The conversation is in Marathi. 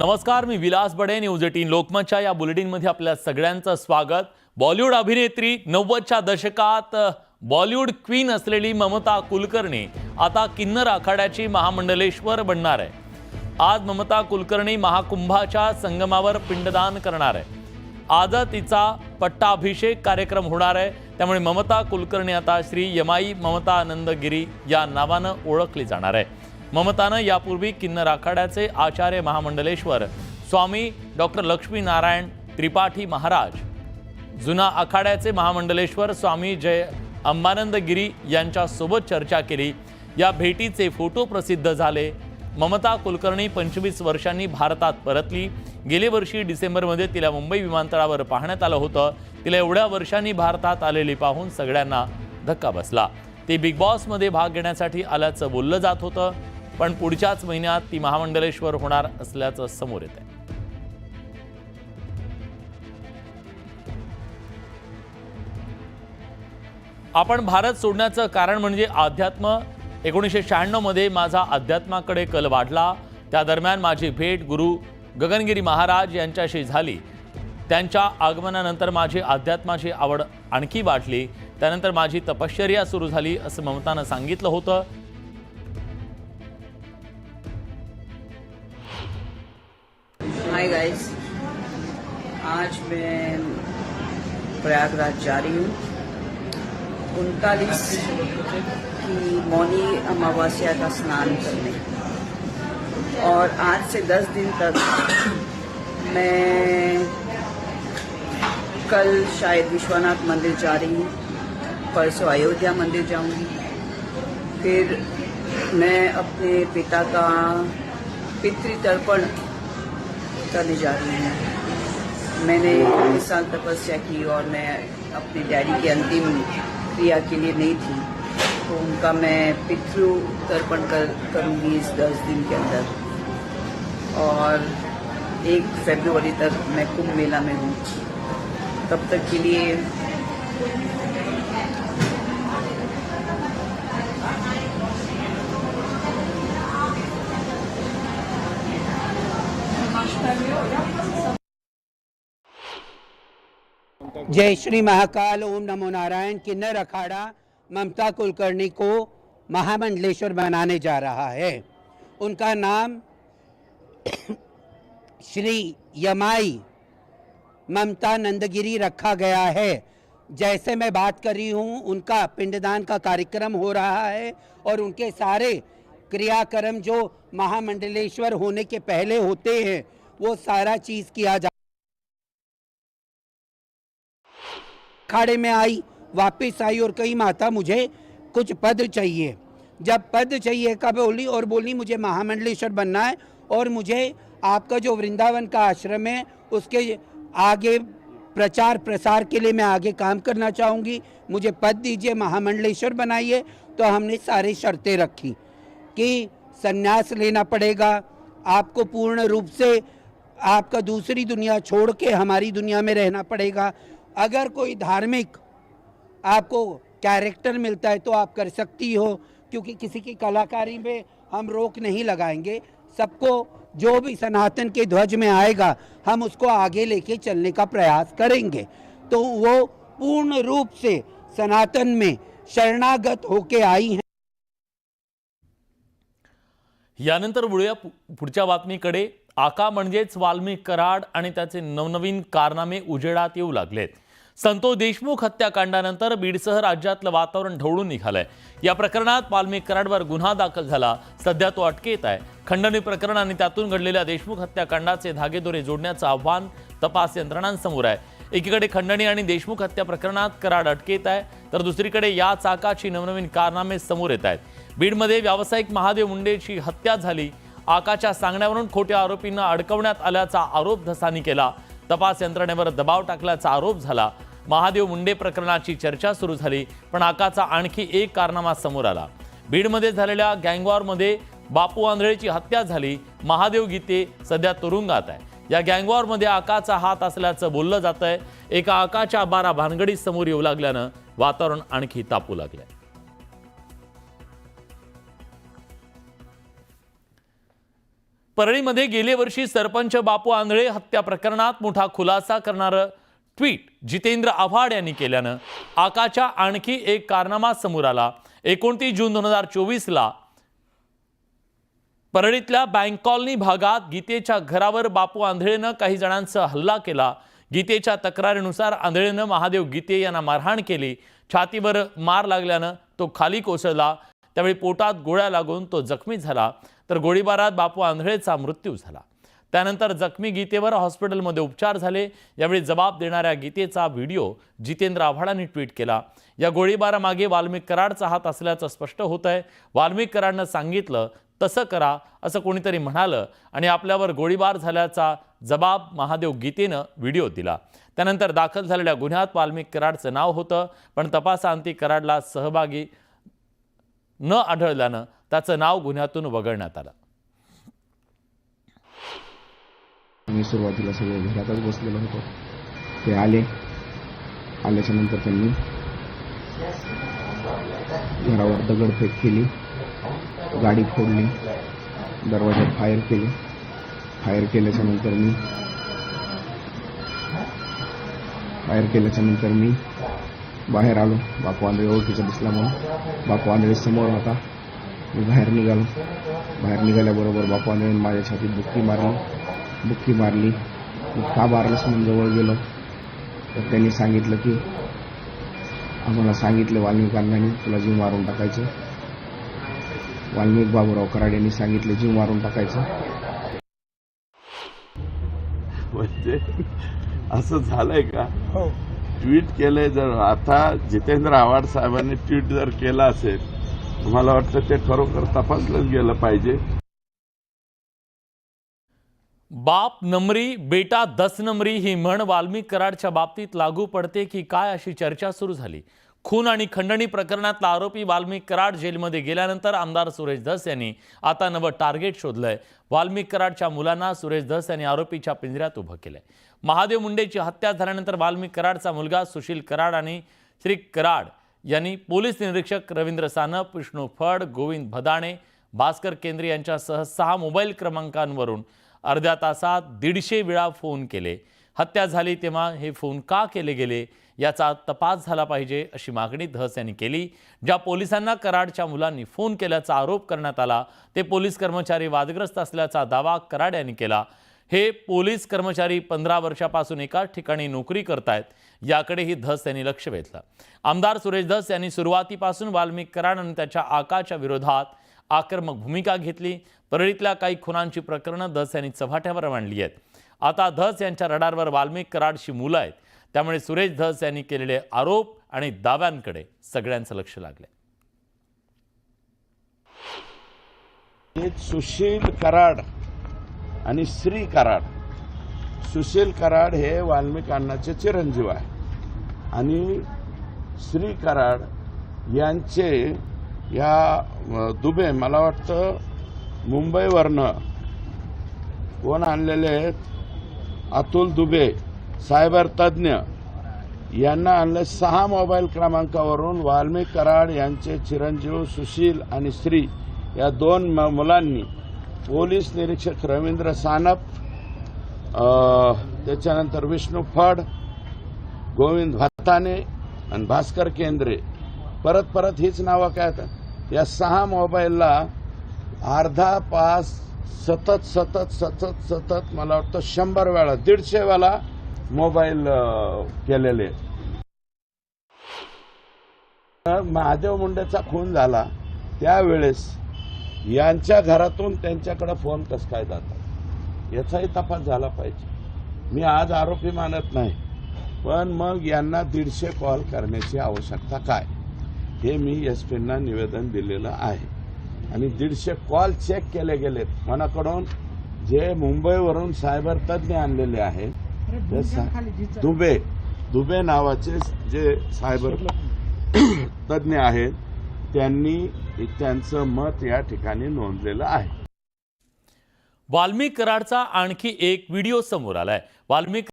नमस्कार मी विलास बडे न्यूज एटीन लोकमतच्या या बुलेटिनमध्ये आपल्या सगळ्यांचं स्वागत. बॉलिवूड अभिनेत्री नव्वदच्या दशकात बॉलिवूड क्वीन असलेली ममता कुलकर्णी आता किन्नर आखाड्याची महामंडलेश्वर बनणार आहे. आज ममता कुलकर्णी महाकुंभाच्या संगमावर पिंडदान करणार आहे. आज तिचा पट्टाभिषेक कार्यक्रम होणार आहे. त्यामुळे ममता कुलकर्णी आता श्री यमाई ममता आनंदगिरी या नावानं ओळखली जाणार आहे. ममतानं यापूर्वी किन्नर आखाड्याचे आचार्य महामंडलेश्वर स्वामी डॉक्टर लक्ष्मीनारायण त्रिपाठी महाराज जुना आखाड्याचे महामंडलेश्वर स्वामी जय अंबानंद गिरी यांच्यासोबत चर्चा केली. या भेटीचे फोटो प्रसिद्ध झाले. ममता कुलकर्णी पंचवीस वर्षांनी भारतात परतली. गेले वर्षी डिसेंबरमध्ये तिला मुंबई विमानतळावर पाहण्यात आलं होतं. तिला एवढ्या वर्षांनी भारतात आलेली पाहून सगळ्यांना धक्का बसला. ती बिग बॉसमध्ये भाग घेण्यासाठी आल्याचं बोललं जात होतं. पण पुढच्याच महिन्यात ती महामंडलेश्वर होणार असल्याचं समोर येत आहे आपण भारत सोडण्याचं कारण म्हणजे अध्यात्म एकोणीसशे शहाण्णवमध्ये माझा अध्यात्माकडे कल वाढला. त्या दरम्यान माझी भेट गुरु गगनगिरी महाराज यांच्याशी झाली. त्यांच्या आगमनानंतर माझी अध्यात्माची आवड आणखी वाढली. त्यानंतर माझी तपश्चर्या सुरू झाली असं ममतानं सांगितलं होतं. हाय गाइस आज मैं प्रयागराज जा रही हूँ। उनतालीस की मौनी अमावस्या का स्नान करने। और आज से दस दिन तक मैं कल शायद विश्वनाथ मंदिर जा रही हूँ। परसों अयोध्या मंदिर जाऊँगी। फिर मैं अपने पिता का पितृतर्पण करने जा रही हूँ। मैंने इस साल तपस्या की और मैं अपने डैडी की अंतिम क्रिया के लिए नहीं थी। तो उनका मैं पितृ तर्पण कर, करूँगी इस दस दिन के अंदर। और एक फरवरी तक मैं कुंभ मेला में हूँ। तब तक के लिए जय श्री महाकाल, ओम नमो नारायण, किन्नर अखाड़ा, ममता कुलकर्णी को महामंडलेश्वर बनाने जा रहा है। उनका नाम श्री यमाई ममता नंदगिरी रखा गया है। जैसे मैं बात कर रही हूँ, उनका पिंडदान का कार्यक्रम हो रहा है और उनके सारे क्रियाक्रम जो महामंडलेश्वर होने के पहले होते हैं वो सारा चीज़ किया जा अखाड़े में आई, वापस आई और कही, माता, मुझे कुछ पद चाहिए। जब पद चाहिए, कब बोली और बोली, मुझे महामंडलेश्वर बनना है और मुझे आपका जो वृंदावन का आश्रम है, उसके आगे प्रचार प्रसार के लिए मैं आगे काम करना चाहूँगी। मुझे पद दीजिए, महामंडलेश्वर बनाइए। तो हमने सारी शर्तें रखी कि संन्यास लेना पड़ेगा। आपको पूर्ण रूप से आपका दूसरी दुनिया छोड़ के हमारी दुनिया में रहना पड़ेगा। अगर कोई धार्मिक आपको कैरेक्टर मिलता है तो आप कर सकती हो, क्योंकि किसी की कलाकारी में हम रोक नहीं लगाएँगे। सबको जो भी सनातन के ध्वज में आएगा, हम उसको आगे लेके चलने का प्रयास करेंगे। तो वो पूर्ण रूप से सनातन में शरणागत होके आई हैं। यानंतर वळूया पुढच्या बातमीकडे. आका म्हणजेच वाल्मिक कराड आणि त्याचे नवनवीन कारनामे उजेडात येऊ लागलेत. संतोष देशमुख हत्याकांडानंतर बीडसह राज्यातलं वातावरण ढवळून निघालंय. या प्रकरणात वाल्मिक कराडवर गुन्हा दाखल झाला. सध्या तो अटकेत आहे. खंडणी प्रकरण आणि त्यातून घडलेल्या देशमुख हत्याकांडाचे धागेदोरे जोडण्याचं आव्हान तपास यंत्रणांसमोर आहे. एकीकडे खंडणी आणि देशमुख हत्या प्रकरणात कराड अटकेत आहे तर दुसरीकडे या चाकाची नवनवीन कारनामे समोर येत आहेत. बीडमध्ये व्यावसायिक महादेव मुंडेची हत्या झाली. आकाच्या सांगण्यावरून खोट्या आरोपींना अडकवण्यात आल्याचा आरोप धसानी केला. तपास यंत्रणेवर दबाव टाकल्याचा आरोप झाला. महादेव मुंडे प्रकरणाची चर्चा सुरू झाली पण आकाचा आणखी एक कारनामा समोर आला. बीडमध्ये झालेल्या गँगवॉरमध्ये बापू आंधळेची हत्या झाली. महादेव गीते सध्या तुरुंगात आहे. या गँगवॉरमध्ये आकाचा हात असल्याचं बोललं जात आहे एका आकाच्या बारा भानगडी समोर येऊ लागल्यानं वातावरण आणखी तापू लागलंय. परळीमध्ये गेल्या वर्षी सरपंच बापू आंधळे हत्या प्रकरणात मोठा खुलासा करणारं ट्विट जितेंद्र आव्हाड यांनी केल्यानं. आकाच्या आणखी एक कारनामा समोर आला. एकोणतीस जून दोन हजार चोवीसला परळीतल्या बँक कॉलनी भागात गीतेच्या घरावर बापू आंधळेनं काही जणांचा हल्ला केला. गीतेच्या तक्रारीनुसार आंधळेनं महादेव गीते यांना मारहाण केली. छातीवर मार लागल्यानं तो खाली कोसळला. त्यावेळी पोटात गोळ्या लागून तो जखमी झाला. तर गोळीबारात बापू आंधळेचा मृत्यू झाला. त्यानंतर जखमी गीतेवर हॉस्पिटलमध्ये उपचार झाले. यावेळी जबाब देणाऱ्या गीतेचा व्हिडिओ जितेंद्र आव्हाडांनी ट्विट केला. या गोळीबारामागे वाल्मिक कराडचा हात असल्याचं स्पष्ट होत आहे वाल्मिक कराडनं सांगितलं तसं करा असं कोणीतरी म्हणालं आणि आपल्यावर गोळीबार झाल्याचा जबाब महादेव गीतेनं व्हिडिओ दिला. त्यानंतर दाखल झालेल्या गुन्ह्यात वाल्मिक कराडचं नाव होतं पण तपासांती कराडला सहभागी न आढळल्यानं त्याचं नाव गुन्ह्यातून वगळण्यात आलं. मी सुरुवातीला सगळे घरातच बसलेलो होतो. ते आले. आल्याच्यानंतर त्यांनी घरावर दगडफेक केली. गाडी फोडली. दरवाजात फायर केले. फायर केल्याच्यानंतर मी फायर केल्याच्यानंतर मी बाहेर आलो. बापू आंधळे ओळखीचा दिसला म्हणून. बापू आंधळे समोर होता. मी बाहेर निघालो. बाहेर निघाल्याबरोबर बापू आंधळे माझ्या छातीत बुक्की मारली. बुक्की मारली. मी का मारलंस म्हणून जवळ गेलो. तर त्यांनी सांगितलं की आम्हाला सांगितलं वाल्मिक अण्णांनी तुला जीव मारून टाकायचं. वाल्मिक बाबूराव कराड यांनी सांगितलं जीव मारून टाकायचं. म्हणजे असं झालंय का? ट्विट केलंय जर आता जितेंद्र आव्हाड साहेबांनी ट्विट जर केलं असेल मला वाटतं ते खरोखर तपासलंच गेलं पाहिजे? बाप नमरी बेटा दस नमरी ही म्हण वाल्मिक कराडच्या बाबतीत लागू पडते की काय अशी चर्चा सुरू झाली? खून आणि खंडणी प्रकरणातला आरोपी वाल्मिक कराड जेलमध्ये गेल्यानंतर आमदार सुरेश धस यांनी आता नवं टार्गेट शोधलंय. वाल्मिक कराडच्या मुलांना सुरेश धस यांनी आरोपीच्या पिंजऱ्यात उभं केलंय. महादेव मुंडेची हत्या झाल्यानंतर वाल्मिक कराडचा मुलगा सुशील कराड आणि श्री कराड यांनी पोलीस निरीक्षक रवींद्र सानप विष्णू फड गोविंद भदाणे भास्कर केंद्रे यांच्यासह सहा मोबाईल क्रमांकांवरून अर्ध्या तासात दीडशे वेळा फोन केले. हत्या झाली तेव्हा हे फोन का केले गेले? याचा तपास झाला पाहिजे अशी मागणी धस यांनी केली. ज्या पोलिसांना कराडच्या मुलांनी फोन केल्याचा आरोप करण्यात आला ते पोलीस कर्मचारी वादग्रस्त असल्याचा दावा कराड यांनी केला. हे पोलीस कर्मचारी पंधरा वर्षापासून एकाच ठिकाणी नोकरी करतायत याकडेही धस यांनी लक्ष वेधलं. आमदार सुरेश धस यांनी सुरुवातीपासून वाल्मिक कराड आणि त्याच्या आकाच्या विरोधात आक्रमक भूमिका घेतली. परळीतल्या काही खुनांची प्रकरणं धस यांनी चव्हाट्यावर मांडली आहेत. आता धस यांच्या रडारवर वाल्मिक कराडशी मुलं आहेत. त्यामुळे सुरेश धस यांनी केलेले आरोप आणि दाव्यांकडे सगळ्यांचं लक्ष लागले. सुशील कराड आणि श्री कराड. सुशील कराड हे वाल्मिक अण्णाचे चिरंजीव आहे. आणि श्री कराड यांचे या दुबे मला वाटतं मुंबईवरनं कोण आणलेले आहेत? अतुल दुबे. सायबर तज्ज्ञ यांना आणले सहा मोबाईल क्रमांकावरून वाल्मिक कराड यांचे चिरंजीव सुशील आणि श्री या दोन म- मुलांनी पोलीस निरीक्षक रवींद्र सानप त्याच्यानंतर विष्णू फड गोविंद भाताने आणि भास्कर केंद्रे. परत परत हीच नावं काय आहेत या सहा मोबाईलला अर्धा पास सतत सतत सतत सतत मला वाटतं शंभर वेळा दीडशे वेळा मोबाईल केलेले. तर महादेव मुंडेचा खून झाला. त्यावेळेस यांच्या घरातून त्यांच्याकडे फोन कस काय जातात याचाही तपास झाला पाहिजे. मी आज आरोपी मानत नाही पण मग यांना दीडशे कॉल करण्याची आवश्यकता काय? हे मी एस पींना निवेदन दिलेलं आहे. आणि दीडशे कॉल चेक केले गेलेत. मनाकडून जे मुंबईवरून सायबर तज्ज्ञ आणलेले आहेत दुबे दुबे नावाचे जे सायबर तज्ज्ञ आहेत त्यांनी त्यांचं मत या ठिकाणी नोंदलेलं आहे. वाल्मिक कराडचा आणखी एक व्हिडिओ समोर आलाय. वाल्मिक